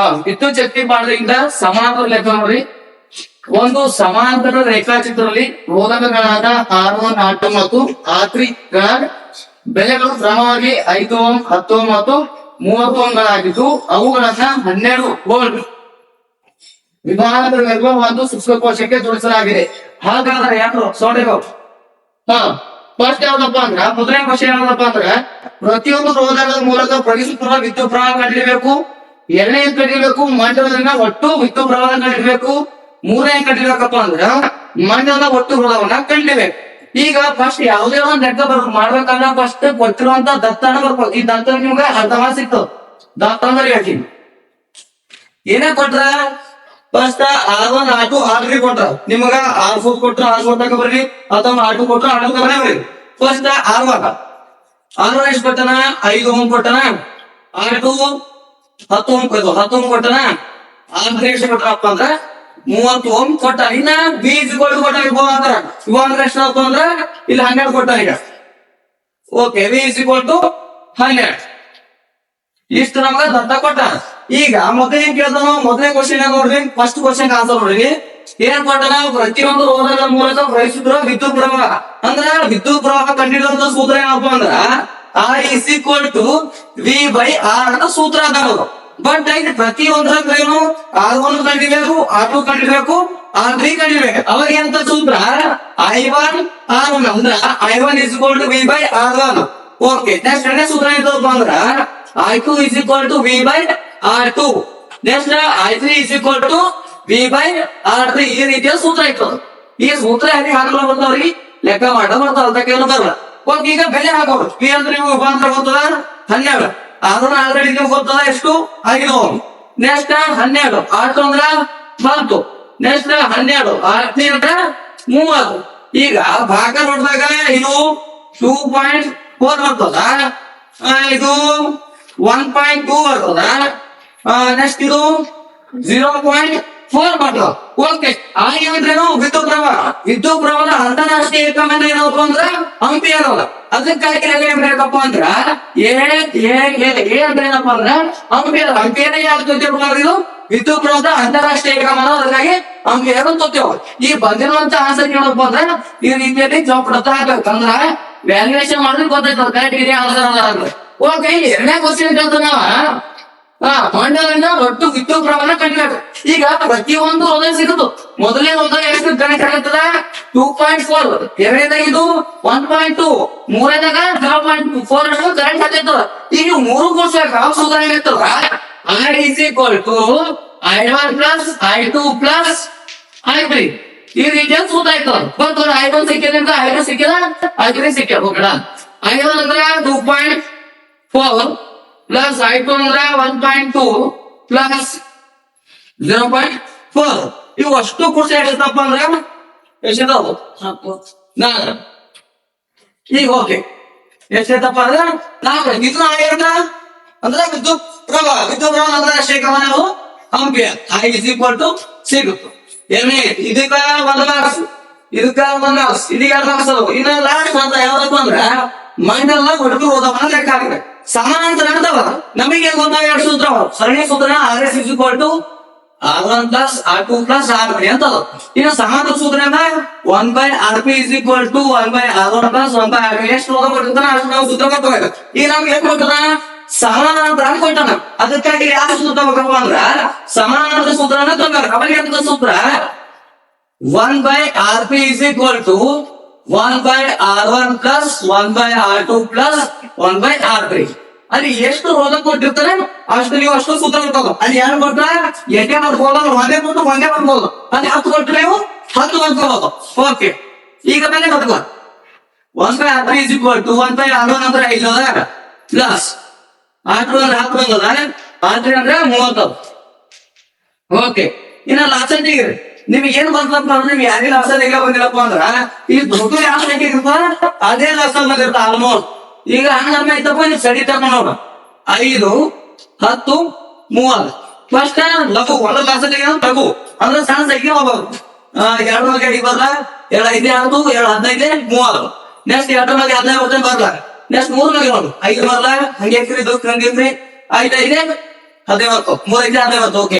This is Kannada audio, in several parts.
ಹಾ ವಿದ್ಯುತ್ ಶಕ್ತಿ ಮಾಡೋದ್ರಿಂದ ಸಮಾಂತರ ಲೆಕ್ಕ ನೋಡಿ. ಒಂದು ಸಮಾಂತರ ರೇಖಾಚಿತ್ರದಲ್ಲಿ ರೋಧಕಗಳಾದ ಆರ್ ಒನ್ ಆರ್ ಮತ್ತು ಆರ್ ತ್ರೀ ಗಳ ಬೆಲೆಗಳು ಕ್ರಮವಾಗಿ ಐದು ಓಂ ಹತ್ತು ಓಂ ಮತ್ತು ಮೂವತ್ತು ಓಂಗಳಾಗಿದ್ದು ಅವುಗಳನ್ನ ಹನ್ನೆರಡು ಓಲ್ಡ್ ವಿಭಾಗದ ಒಂದು ಶುಷ್ಕಕೋಶಕ್ಕೆ ಜೋಡಿಸಲಾಗಿದೆ. ಹಾಗಾದ್ರೆ ಯಾರು? ಸೋಡೆಗೋ ಹಾ ಫಸ್ಟ್ ಯಾವ್ದಪ್ಪ ಅಂದ್ರ, ಮೊದಲನೇ ಕ್ವಶನ್ ಯಾವ್ದಪ್ಪ ಅಂದ್ರ, ಪ್ರತಿಯೊಂದು ರೋಧಕದ ಮೂಲಕ ಪ್ರಗಿಸುತ್ತಿರುವ ವಿದ್ಯುತ್ ಪ್ರವಾಹ ಕಂಡಿಡಬೇಕು ಎರಡನೇ ಕಟ್ಟಿರ್ಬೇಕು? ಮಂಡಲದಿಂದ ಒಟ್ಟು ವಿತ್ತು ಪ್ರವಾಹ ಇಡಬೇಕು ಮೂರನೇ ಕಟ್ಟಿರ್ಬೇಕಪ್ಪ ಅಂದ್ರ, ಮಂಡಲದ ಒಟ್ಟು ರೋಧವನ್ನ ಕಂಡಿಬೇಕು ಈಗ ಫಸ್ಟ್ ಯಾವುದೇ ಒಂದ್ ಲೆಕ್ಕ ಬರ್, ಮಾಡ್ಬೇಕಂದ್ರ ಫಸ್ಟ್ ಕೊಟ್ಟಿರುವಂತ ದತ್ತಾನ ಬರ್ಬೋದು. ಈ ದತ್ತ ನಿಮ್ಗೆ ಅರ್ಥ ಸಿಕ್ತು ದತ್ತ ಅಂದ್ರೆ ಹೇಳ್ತೀನಿ. ಏನೇ ಕೊಟ್ರ first R one R two R three ಕೊಟ್ರ. ನಿಮ್ಗ ಆರ್ ಫೋರ್ ಕೊಟ್ರ ಆರ್ ಫೋರ್ ತಕ ಬರ್ರಿ ಅಥವಾ ಆರ್ ಟು ಕೊಟ್ರ ಆರ್ ಟು ಬರ್ರಿ first R one R one ಎಷ್ಟು ಕೊಟ್ಟನ? ಐದು ಓಮ್ ಕೊಟ್ಟನ? ಆರ್ ಟು ಹತ್ತು ಓಮ್ ಕೊಯ್ದು ಹತ್ತು ಓಮ್ ಕೊಟ್ಟನ? ತ್ರೀ ಎಷ್ಟು ಕೊಟ್ರಪ್ಪ ಅಂದ್ರ ಮೂವತ್ತು ಓಮ್ ಕೊಟ್ಟ. ಇನ್ನ ಬೀಜ ಕೊಟ್ಟು ಇವ ಅಂದ್ರ, ಇವ ಅಂದ್ರೆ ಎಷ್ಟು ಆಯ್ತು ಅಂದ್ರ ಇಲ್ಲಿ ಹನ್ನೆರಡು ಕೊಟ್ಟ ಈಗ. ಓಕೆ ವಿ ಟು ಹನ್ನೆರಡು. ಇಷ್ಟು ನಮಗ ದತ್ತ ಕೊಟ್ಟ. ಈಗ ಮೊದಲೇ ಏನ್ ಕೇಳ್ತಾನ ಮೊದಲನೇ ಕ್ವಶನ್ ನೋಡ್ರಿ? ಫಸ್ಟ್ ಕ್ವಶನ್ ಆನ್ಸರ್ ನೋಡ್ರಿ. ಏನ್ ಕೊಟ್ಟನ ಪ್ರತಿಯೊಂದು ರೋಧದ ಮೂಲಕ ಗ್ರಹಿಸಿದ್ರು ವಿದ್ಯುತ್ ಪ್ರವಾಹ. ಅಂದ್ರ ವಿದ್ಯುತ್ ಪ್ರವಾಹ ಕಂಡಿಡಿದಂತ ಸೂತ್ರ ಏನಪ್ಪ ಅಂದ್ರ R is equal to V by R ಅಂತ ಸೂತ್ರ ಅದಾವ ಬಟ್ ಈಗ ಪ್ರತಿಯೊಂದ್ರ ಏನು ಆರ್ ಒನ್ ಕಂಡಿಬೇಕು ಆರ್ ಟು ಕಂಡಿಬೇಕು ಆರ್ ತ್ರೀ ಕಂಡಿಬೇಕು ಅವಾಗ ಎಂತ ಸೂತ್ರ ಐ ಒನ್ ಆರ್ ಒನ್ ಅಂದ್ರ I one is equal to V by R one okay next ಎರಡನೇ ಸೂತ್ರ ಏನಪ್ಪ ಅಂದ್ರ I two is equal to V by R two next I three is equal to V by R three ಈ ರೀತಿಯ ಸೂತ್ರ ಇತ್ತು ಈ ಸೂತ್ರ ಹೇಗೆ ಹಾಕಲು ಬರ್ತಾವ್ರಿ ಲೆಕ್ಕ ಮಾಡ ಬರ್ತಾವ ಅದಕ್ಕೆ ಏನು ಬರಲ್ಲ ಓಕೆ ಈಗ ಬೆಲೆ ಹಾಕೋರು. ಪಿ ಅಂದ್ರೆ ನೀವು ಉಪಾಂತರ ಗೊತ್ತದ? ಹನ್ನೆರಡು. ಆದ್ರೆ ಆಲ್ರೆಡಿ ನಿಮ್ಗೆ ಗೊತ್ತದ ಎಷ್ಟು? ಐದು. ನೆಕ್ಸ್ಟ್ ಹನ್ನೆರಡು. ಆಟು ಅಂದ್ರ ಬಂತು ನೆಕ್ಸ್ಟ್ ಹನ್ನೆರಡು. ಆರ್ ತ್ರೀ ಅಂದ್ರ ಮೂವತ್ತು. ಈಗ ಭಾಗ ನೋಡಿದಾಗ ಇದು ಟೂ ಪಾಯಿಂಟ್ ಫೋರ್ ಬರ್ತದ. ಇದು ಒನ್ ಪಾಯಿಂಟ್ ಟೂ ಬರ್ತದ. ನೆಕ್ಸ್ಟ್ ಇದು ಜೀರೋ ಪಾಯಿಂಟ್ ಫೋರ್ ಬರ್ತದ ಓಕೆ. ಆಗಿಬಿಟ್ರೇನು ವಿದ್ಯುತ್ ಪ್ರವಾಹ? ವಿದ್ಯುತ್ ಪ್ರವಾಹ ಅಂತಾರಾಷ್ಟ್ರೀಯ ಏಕಮ ಅಂದ್ರೆ ಏನಪ್ಪ ಅಂದ್ರ? ಹಂಪಿ ಅದ ಅದಕ್ಕಾಗಿ ಏನ್ ಅಂದ್ರ? ಏ ಅಂದ್ರೆ ಏನಪ್ಪ ಅಂದ್ರ? ಅಂಪಿಯರ್ ಹಂಪಿಯನ್ನ ಯಾರು ತೊತ್ತಿ ವಿದ್ಯುತ್ ಪ್ರವಾಹ ಅಂತಾರಾಷ್ಟ್ರೀಯ ಏಕಮಾನ ಅದಕ್ಕಾಗಿ ಹಂಪಿ ಅಂತ ತೊಗೊಳ್ತೇವೆ ಈ ಬಂದಿರುವಂತ ಆನ್ಸರ್ ಏನಪ್ಪ ಅಂದ್ರ? ಈ ರೀತಿಯಲ್ಲಿ ಜಾಬ್ ಪ್ರತಾ ಆಗ್ಬೇಕಂದ್ರ ವ್ಯಾಲ್ಯೂಯೇಷನ್ ಮಾಡಿದ್ರೆ ಗೊತ್ತಾಯ್ತದ. ಕರೆಕ್ಟ್ ಇದೆ ಆನ್ಸರ್ ಓಕೆ ಎರಡನೇ ಕ್ವಶನ್ ಕೇಳ್ತಾನವ ಹಾ ಪಾಂಡವನ್ನ ಒಟ್ಟು ಪ್ರಮಾಣ ಕಂಡಿಬೇಕು ಈಗ ಪ್ರತಿಯೊಂದು ಹೃದಯ ಸಿಗುದು. ಮೊದಲನೇ ಹೃದಯ ಎಷ್ಟು ಕನೆಕ್ಟ್ ಆಗುತ್ತದ ಟೂ ಪಾಯಿಂಟ್ ಫೋರ್ ಎರಡನೇದಾಗ ಇದು ಒನ್ ಪಾಯಿಂಟ್ ಟೂ ಮೂರನೇದಾಗ ಜೀರೋ ಪಾಯಿಂಟ್ ಫೋರ್ ಅಷ್ಟು ಕರೆಂಟ್ ಆಗ್ತದ ಈಗ ಮೂರು ಕೋರ್ಸ್ ಯಾವ ಸೂತ್ರ ಏನಿರ್ತದ R is equal to I one plus I two plus I three ಈ ರೀತಿಯ ಇರ್ತದ ಗೊತ್ತು ಐ ಒನ್ ಸಿಕ್ಕಿದೆ ಅಂತ ಐ ಟು ಸಿಕ್ಕಿದ? ಐ ತ್ರೀ ಸಿಕ್ಕಿದ. ಐ ಒನ್ ಅಂದ್ರೆ two point four plus I two ಅಂದ್ರೆ one point two plus zero point four ಇವು ಅಷ್ಟು ಖುಷಿ ಆಗಿರ್ತಪ್ಪ ಅಂದ್ರೆ? ಎಷ್ಟಿದಾವು ನಾಲ್ಕು. ಈಗ ಓಕೆ ಎಷ್ಟೈತಪ್ಪ ಅಂದ್ರೆ? ನಾಲ್ಕು. ಇದು ಆಗಿರಂದ್ರ ಅಂದ್ರೆ ವಿದ್ಯುತ್ ಪ್ರವಾಹ. ವಿದ್ಯುತ್ ಪ್ರವಾಹ ಅಂದ್ರೆ ಶೇಖರ ನಾವು ampere I is equal to ಸಿಗುತ್ತೆ ಏನೇ ಇದಕ್ಕ ಒಂದು ಮಾರ್ಕ್ಸ್ ಇದಕ್ಕ ಒಂದು ಮಾರ್ಕ್ಸ್ ಇದೀಗ ಎರಡು ಮಾರ್ಕ್ಸ್ ಅದಾವ. ಇನ್ನ ಲಾಸ್ಟ್ ಅಂತ ಯಾವ್ದಪ್ಪ ಅಂದ್ರ? ಮಂಡಲ ಒಟ್ಟು ಓದವನ್ನ ಲೆಕ್ಕ ಹಾಕಿದೆ ಸಮಾನಾಂತರ ನಡ್ದವ. ನಮಗೆ ಗೊತ್ತಾಗ ಎರಡು ಸೂತ್ರ ಸರಣಿ ಸೂತ್ರ R S is equal to R one plus R two plus R three ಅಂತ ಇನ್ನು ಸಮಾನ ಸೂತ್ರ one by R P is equal to one by R one plus one by R P ಎಷ್ಟು ಲೋಕ ಕೊಟ್ಟಿರ್ತಾನ ಅಷ್ಟು ನಾವು ಸೂತ್ರ ಬರ್ಕೋಬೇಕು ಈಗ ನಮ್ಗೆ ಏನ್ ಕೊಟ್ಟನ ಸಮಾನಾಂತರ ಅಂತ ಅದಕ್ಕಾಗಿ ಯಾವ ಸೂತ್ರ ಬೇಕಪ್ಪ ಅಂದ್ರ ಸಮಾನಾಂತರ ಸೂತ್ರನ ಅವಾಗ ಅಂತ ಸೂತ್ರ? One by R P is equal to one by R one plus one by R two plus one by R three ಅಲ್ಲಿ ಎಷ್ಟು ರೋಧ ಕೊಟ್ಟಿರ್ತಾರೆ? ಅಷ್ಟು ನೀವು ಅಷ್ಟು ಸೂತ್ರ ಇಟ್ಕೋದು ಅಲ್ಲಿ ಯಾರು ಕೊಟ್ರ? ಎಷ್ಟೇ ಮಾಡ್ಬೋದು ಒಂದೇ ಕೊಟ್ಟು ಒಂದೇ ಮಾಡ್ಬೋದು ಅಲ್ಲಿ ಹತ್ತು ಕೊಟ್ಟರೆ ನೀವು ಹತ್ತು ಮಾಡ್ಕೋಬಹುದು ಓಕೆ ಈಗ ಮೇಲೆ ಬರ್ಕೋ one by R three is equal to one by R one ಅಂದ್ರೆ ಐದು ಅದ ಪ್ಲಸ್ ಆರ್ ಟು ಅಂದ್ರೆ ಹತ್ತು ಬಂದದ ಆರ್ ತ್ರೀ ಅಂದ್ರೆ ಮೂವತ್ತು ಓಕೆ ಇನ್ನ ಲಾಸ್ಟ್ ತೆಗೀರಿ. ನಿಮ್ಗೆ ಏನ್ ಅಂದ್ರೆ ನಿಮ್ಗೆ ಯಾರೇ ಲಾಸ್ಟ್ ತೆಗಿಲ ಬಂದಿಲ್ಲಪ್ಪ ಅಂದ್ರ. ಈ ದುಡ್ಡು ಯಾವ ತೆಗಿರ್ತ ಅದೇ ಲಾಸ್ಟ್ ಬಂದಿರ್ತ ಆಲ್ಮೋಸ್ಟ್ ಈಗ ಹಂಗ ಐತಪ್ಪ ನೀವು ಸಡಿ ತಗೊಂಡ್ ನೋಡ. ಐದು, ಹತ್ತು, ಮೂವತ್ತು. ಫಸ್ಟ್ ಲಘು ಲಾಸ್ಟ್ ತೆಗಿಯ ಲಘು. ಅಂದ್ರೆ ಸಣ್ಣ ತೆಗಿ ಹೋಗ್ಬಾರ್ದು ಎರಡು ಮಗ ಅಡಿ ಬರ್ಲ? ಎರಡು ಐದೇ ಆಯ್ತು, ಎರಡ್ ಹದಿನೈದೇ, ಮೂವತ್ತು. ನೆಕ್ಸ್ಟ್ ಎರಡು ಮಗ ಹದಿನೈದು ಬರ್ತಾನೆ ಬರ್ಲ? ನೆಕ್ಸ್ಟ್ ಮೂರು ಮಗ ನೋಡು. ಐದು ಬರ್ಲ? ಹಂಗೆ ದುಃಖ ಹಂಗಿರ್ರಿ ಐದು ಐದೇ ಮೂರ್ ಮೂರೈತೆ ಹದಿವತ್ತು ಓಕೆ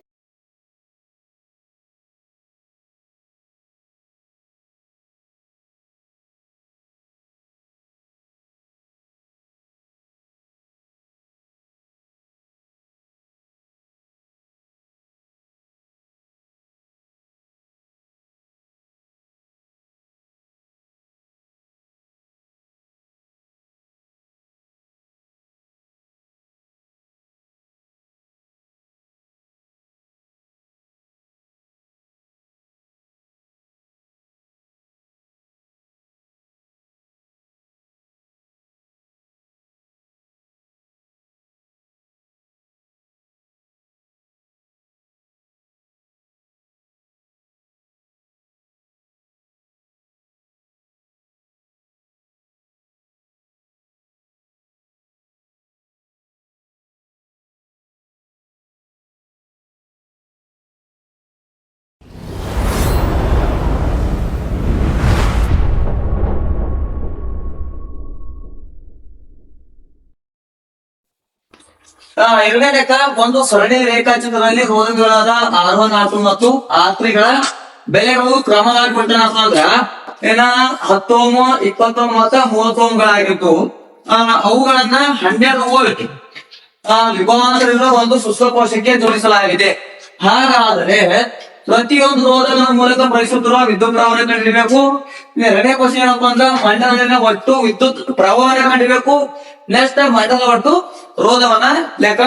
ಆ, ಎರಡನೇ ಲೆಕ್ಕ ಒಂದು ಸರಣಿ ರೇಖಾಚಿತ್ರದಲ್ಲಿ ರೋಧಗಳಾದ ಆರ್ ಒನ್ ಮತ್ತು ಆರ್ ತ್ರೀಗಳ ಬೆಲೆಗಳು ಕ್ರಮವಾಗಿ ಕೊಟ್ಟನ ಏನ ಹತ್ತೊಂಬ ಇಪ್ಪತ್ತೊಂಬತ್ತ ಮೂವತ್ತೊಂಬಗಳಾಗಿತ್ತು. ಆ, ಅವುಗಳನ್ನ ಹನ್ನೆರಡು ಆ ವಿಭವಾಂತರಗಳ ಒಂದು ಶುಷ್ಕಕೋಶಕ್ಕೆ ಜೋಡಿಸಲಾಗಿದೆ. ಹಾಗಾದರೆ ಪ್ರತಿಯೊಂದು ರೋಧಗಳ ಮೂಲಕ ಪ್ರವಹಿಸುತ್ತಿರುವ ವಿದ್ಯುತ್ ಪ್ರವಾಹ ಕಂಡಿರಬೇಕು ಎರಡನೇ ಕ್ವಶನ್ ಏನಪ್ಪಾ ಅಂದ್ರೆ ಮಂಡಲದಲ್ಲಿನ ಒಟ್ಟು ವಿದ್ಯುತ್ ಪ್ರವಾಹ ಕಂಡಿರಬೇಕು ನೆಕ್ಸ್ಟ್ ಮಂಡಲ ಒಟ್ಟು ರೋಧವನ್ನ ಲೆಕ್ಕ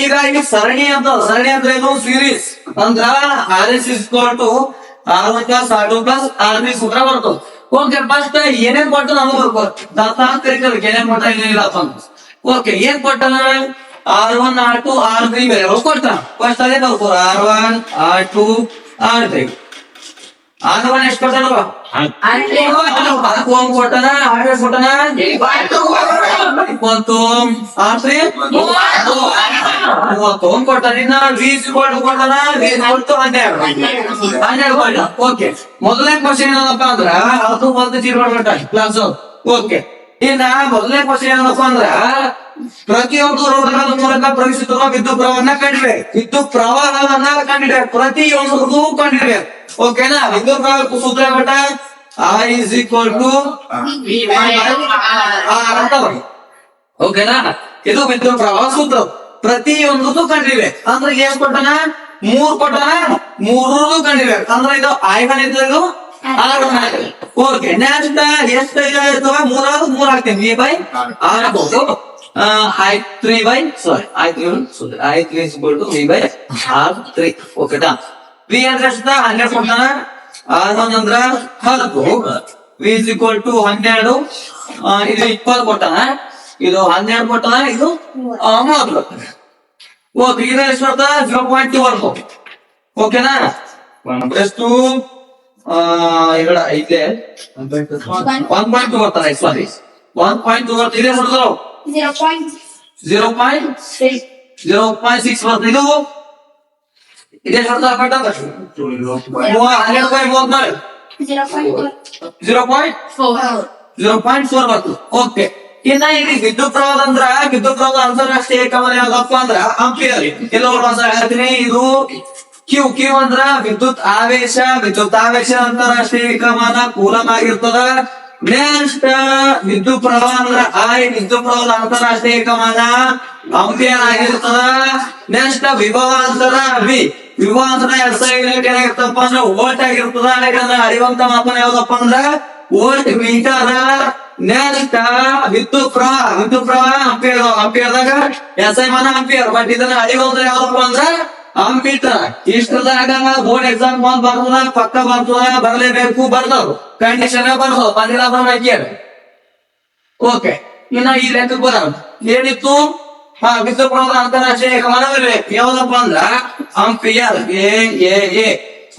ಈಗ ಇಲ್ಲಿ ಸರಣಿ ಅಂತ, ಸರಣಿ ಅಂದ್ರೆ ಏನು? ಸೀರೀಸ್ ಅಂದ್ರ R S to R one plus R two plus R B ಸೂತ್ರ ಬರ್ತದೆ. ಓಕೆ ಫಸ್ಟ್ ಏನೇನ್ ಕೊಟ್ಟು ನಮಗ್ ಬರ್ಬೋದು ದಾತಾಂತರಿಕ ಏನೇನ್ ಕೊಟ್ಟ ಏನಿಲ್ಲ ಓಕೆ ಏನ್ ಕೊಟ್ಟಾನ R one R two R three ಬೇರೆ ಕೊಡ್ತಾನ ಫಸ್ಟ್ ಅದೇ ಬರ್ಬೋದು R one R two R three R one ಎಷ್ಟು ಕೊಟ್ಟಾನಪ್ಪ ಕೊಟ್ಟಾನ ಕೊಟ್ಟು ಕೊಟ್ಟಾನ ಕೊಟ್ಟು ಹನ್ನೆರಡು. ಹನ್ನೆರಡು ಕೊಟ್ಟ ಓಕೆ. ಮೊದಲನೇ ಕ್ವಶನ್ ಏನಪ್ಪಾ ಅಂದ್ರ ಅದು ಒಂದು ಚೀರ್ ಕೊಟ್ಟ ಕ್ಲಾಸ್ ಓಕೆ ಇನ್ನ ಮೊದಲನೇ ಕ್ವಶನ್ ಏನಪ್ಪ ಅಂದ್ರ ಪ್ರತಿಯೊಂದು ರೋಗಗಳ ಮೂಲಕ ಪ್ರವೇಶಿಸುವ ವಿದ್ಯುತ್ ಪ್ರವಾಹನ ಕಂಡಿಡ್ಬೇಕು. ವಿದ್ಯುತ್ ಪ್ರವಾಹವನ್ನ ಕಂಡಿಡ್ಬೇಕು. ಪ್ರತಿಯೊಂದು ಕಂಡಿಡ್ಬೇಕು. ಓಕೆನಾ? ವಿದ್ಯುತ್ ಪ್ರವಾಹ ಸೂತ್ರ ಏನಂತ ಐ ಇಸ್ ಈಕ್ವಲ್ ಟು ಓಕೆನಾ? ಇದು ವಿದ್ಯುತ್ ಪ್ರವಾಹ ಸೂತ್ರ. ಪ್ರತಿಯೊಂದು ಕಂಡಿಡ್ಬೇಕು. ಅಂದ್ರೆ ಏನ್ ಕೊಟ್ಟನ? ಮೂರ್ ಕೊಟ್ಟನ? ಮೂರು ಕಂಡಿಡ್ಬೇಕು. ಅಂದ್ರೆ ಇದು ಐವನ್ ಇದು ಆರು ಓಕೆ ನೆಕ್ಸ್ಟ್ ಎಷ್ಟು ಇರ್ತವ ಮೂರಾದ್ರು ಮೂರ್ ಹಾಕ್ತೇನೆ. V by? ಆರ್ ಹಾಕ್ಬೋದು I three by sorry I three I three is equal to V by R three ಓಕೆನಾ ವಿ ಅಂದ್ರೆ ಎಷ್ಟು? ಹನ್ನೆರಡು ಕೊಡ್ತಾನ ಆರ್ ಒನ್ ಅಂದ್ರ ಹತ್ತು. ವಿ ಇಸ್ ಈಕ್ವಲ್ ಟು ಹನ್ನೆರಡು. ಇದು ಇಪ್ಪತ್ತು ಕೊಟ್ಟಾನ ಇದು ಹನ್ನೆರಡು ಕೊಟ್ಟಾನ ಇದು ಮೂವತ್ತು. ಕೊಟ್ಟಾನ ಓಕೆ ಇದು ಎಷ್ಟು ಬರ್ತದ ಜೀರೋ ಪಾಯಿಂಟ್ ಟು ವರ್ಗು. ಓಕೆನಾ ಎಷ್ಟು ಎರಡು ಐದೆ ಒನ್ ಪಾಯಿಂಟ್ ಟು ಬರ್ತಾನೆ ಸಾರಿ ಒನ್ ಪಾಯಿಂಟ್ ಇದೇ zero point. Zero point six ಬರ್ತದೆ ಇದು ಇದೇ? ಬರ್ತದ ಕಟ್ಟದ ಹನ್ನೆರಡು point zero point zero point four ಬರ್ತದೆ ಓಕೆ ಇನ್ನ ಇಲ್ಲಿ ವಿದ್ಯುತ್ ಪ್ರವಾದ ಅಂದ್ರ ವಿದ್ಯುತ್ ಪ್ರವಾದ ಅಂತಾರಾಷ್ಟ್ರೀಯ ಏಕಮಾನ ಯಾವ್ದಪ್ಪ ಅಂದ್ರ ಅಂಪಿಯರ್ ಒಂದ್ಸ ಹೇಳ್ತೀನಿ ಇದು ಕ್ಯೂ ಕ್ಯೂ ಅಂದ್ರ ವಿದ್ಯುತ್ ಆವೇಶ ವಿದ್ಯುತ್ ಆವೇಶ ಅಂತಾರಾಷ್ಟ್ರೀಯ ಕಮಾನ ಕೂಲಂ ಆಗಿರ್ತದ ನೆಕ್ಸ್ಟ್ ವಿದ್ಯುತ್ ಪ್ರವಾಹ ಅಂದ್ರ ಐ ವಿದ್ಯುತ್ ಪ್ರವಾಹ ಅಂತಾರಾಷ್ಟ್ರೀಯ ಕಮಾನ ಅಂಪಿಯರ್ ಆಗಿರ್ತದ. ನೆಕ್ಸ್ಟ್ ವಿಭವಾಂತರ ವಿ ವಿಭವಾಂತರ ಎರಡ್ ಸಾವಿರ ಏನಾಗಿರ್ತಪ್ಪ ಅಂದ್ರ ವೋಲ್ಟ್ ಆಗಿರ್ತದ. ಯಾಕಂದ್ರ ಅರಿವಂತ ಮಾಪನ ಯಾವ್ದಪ್ಪ ಅಂದ್ರ ವೋಲ್ಟ್ ಮೀಟರ್. ನೆಕ್ಸ್ಟ್ ವಿದ್ಯುತ್ ಪ್ರವಾಹ. ವಿದ್ಯುತ್ ಪ್ರವಾಹ ಅಂಪಿಯರ್ ಅಂಪಿಯರ್ದಾಗ ಎಸ್ ಐ ಮನ ಅಂಪಿಯರ್ ಬಟ್ ಇದನ್ನ ಅರಿವಂತ ಯಾವ್ದಪ್ಪ ಅಂದ್ರ ಅಂಪೀಟರ್ ಇಷ್ಟದಾಗ ಬೋರ್ಡ್ ಎಕ್ಸಾಮ್ ಬಂದ್ ಬರ್ತದ ಪಕ್ಕ ಬರ್ತದ ಬರ್ಲೇಬೇಕು, ಬರ್ದವ್ರು. ಕಂಡೀಷನ್ ಬರ್ದವ್ ಬಂದಿಲ್ಲ ಬಂದ ಓಕೆ ಇನ್ನ ಈ ಲೆಕ್ಕ ಬರ ಏನಿತ್ತು? ಹಾ ಪ್ರವಾಹ ಅಂತಾರಾಷ್ಟ್ರೀಯ ಏಕಮಾನವಿದೆ ಯಾವ್ದಪ್ಪ ಅಂದ್ರ? Ampere A A A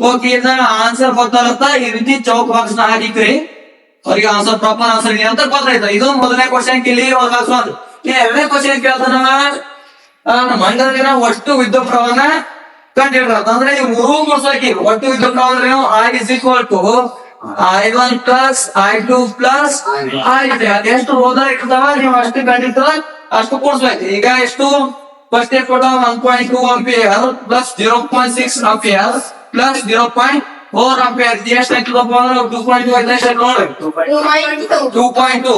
okay ಇದ್ದಾಗ ಆನ್ಸರ್ ಗೊತ್ತಾಗತ್ತ? ಈ ರೀತಿ ಚೌಕ್ ಬಾಕ್ಸ್ನ ಹಾಕಿಕ್ರಿ. ಅವ್ರಿಗೆ ಆನ್ಸರ್ ಪ್ರಾಪರ್ ಆನ್ಸರ್ ಅಂತ ಗೊತ್ತಾಯ್ತು. ಇದು ಮೊದಲನೇ ಕ್ವಶನ್ ಕಿಲ್ಲಿ ಒಂದು ಎರಡನೇ ಕ್ವಶನ್ ಕೇಳ್ತಾನ? ಮಂಡಲದಿನ ಒಟ್ಟು ವಿದ್ಯುತ್ ಪ್ರವಾಹನ ಕಂಡಿಡ್ಬೇಕು ಅಂದ್ರೆ ಈ ಮೂರು ಮುಗಿಸ್ಬೇಕು ಒಟ್ಟು ವಿದ್ಯುತ್ ಪ್ರವಾಹ ಅಂದ್ರೆ I is equal to I one plus I two plus I three ಅದೆಷ್ಟು ಓದೋ ಇರ್ತಾವ ನೀವು ಅಷ್ಟು ಕಂಡಿರ್ತದ ಅಷ್ಟು ಕೂಡಿಸ್ಬೇಕು. ಈಗ ಎಷ್ಟು? ಫಸ್ಟ್ ಏಟ್ ಕೊಟ್ಟ one point two ampere plus zero point six ampere plus zero point four ampere ಎಷ್ಟು ಆಯ್ತದಪ್ಪ ಅಂದ್ರೆ ಟೂ ಪಾಯಿಂಟ್ ಟೂ ಐತೆ ನೋಡಿ. Two point two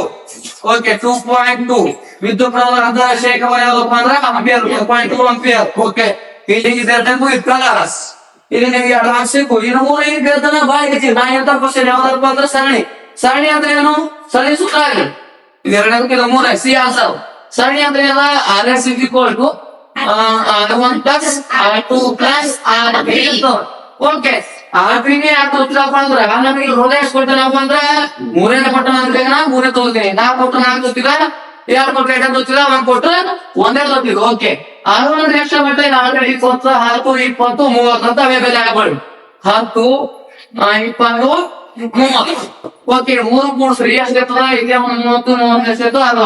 okay two point two ವಿದ್ಯುತ್ ಪ್ರವಾಹದ ಶೇಖರ ಯಾವ್ದಪ್ಪ ಅಂದ್ರ ampere point two ampere okay ಇಲ್ಲಿ ಇದೆರಡಕ್ಕೂ ಇದು ಕಲರ್ಸ್ ಇಲ್ಲಿ ನಿಮ್ಗೆ ಎರಡು ಮಾರ್ಕ್ಸ್ ಸಿಕ್ಕು. ಇನ್ನು ಮೂರು ಏನ್ ಕೇಳ್ತಾನೆ? ಬಾಯ್ ಕಚ್ಚಿ ನಾ ಎಂತ ಕ್ವಶನ್ ಯಾವ್ದಪ್ಪ ಅಂದ್ರೆ ಸರಣಿ. ಸರಣಿ ಅಂದ್ರೆ ಏನು? ಸರಣಿ ಸೂತ್ರ ಆಗಲಿ. ಇದು ಮೂರ. C answer. ಸರಣಿ ಅಂದ್ರೆ ಏನ R S is equal to one plus two plus R three okay R ತ್ರೀನೇ ಯಾಕೆ ಗೊತ್ತಿಲ್ಲಪ್ಪ ಅಂದ್ರೆ ನಮಗೆ ಹೃದಯ ಎಷ್ಟು ಕೊಡ್ತಾನಪ್ಪ ಅಂದ್ರೆ ಮೂರನೇ ಪಟ್ಟಣ ನಾ ಮೂರೇ ತಗೋತೀನಿ ನಾ ಕೊಟ್ಟು ನಾಲ್ಕು ಗೊತ್ತಿಲ್ಲ ಎರಡು ಕೊಟ್ಟರೆ ಎರಡು ಗೊತ್ತಿಲ್ಲ ಒಂದ್ ಕೊಟ್ರೆ ಒಂದೇ ಗೊತ್ತಿಲ್ಲ ಓಕೆ ಆರು ಅಂದ್ರೆ ಎಷ್ಟು ಬಟ್ಟೆ ನಾಲ್ಕು ಇಪ್ಪತ್ತು ಹತ್ತು ಇಪ್ಪತ್ತು ಮೂವತ್ತು ಅಂತ ಅವೇ ಬೆಲೆ ಆಗ್ಬೇಡಿ ಹತ್ತು ಆ, ಇಪ್ಪತ್ತು ಮೂವತ್ತು ಓಕೆ ಮೂರು ಮೂರು ಸರಿ ಎಷ್ಟು ಇರ್ತದ ಇಲ್ಲಿ ಒಂದು ಮೂವತ್ತು ಮೂವತ್ತು ಎಷ್ಟು ಇರ್ತದ ಅದು